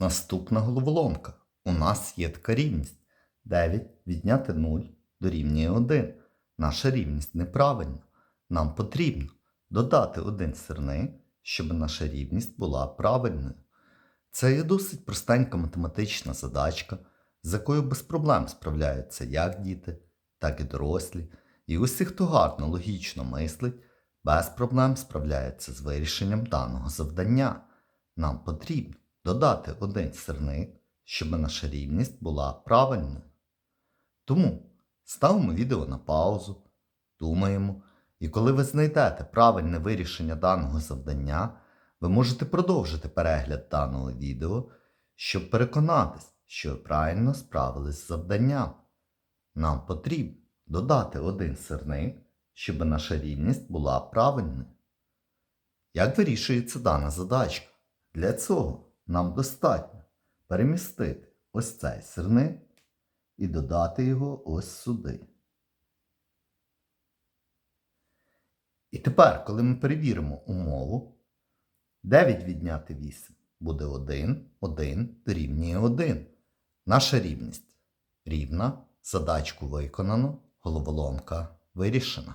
Наступна головоломка. У нас є така рівність. 9 відняти 0 дорівнює 1. Наша рівність неправильна. Нам потрібно додати один сирник, щоб наша рівність була правильною. Це є досить простенька математична задачка, з якою без проблем справляються як діти, так і дорослі. І усі, хто гарно логічно мислить, без проблем справляється з вирішенням даного завдання. Нам потрібно додати один сирник, щоб наша рівність була правильною. Тому ставимо відео на паузу, думаємо, і коли ви знайдете правильне вирішення даного завдання, ви можете продовжити перегляд даного відео, щоб переконатись, що ви правильно справились з завданням. Нам потрібно додати один сирник, щоб наша рівність була правильною. Як вирішується дана задачка? Для цього нам достатньо перемістити ось цей сирник і додати його ось сюди. І тепер, коли ми перевіримо умову, 9 відняти 8 буде 1, 1 дорівнює 1. Наша рівність рівна, задачку виконано, головоломка вирішена.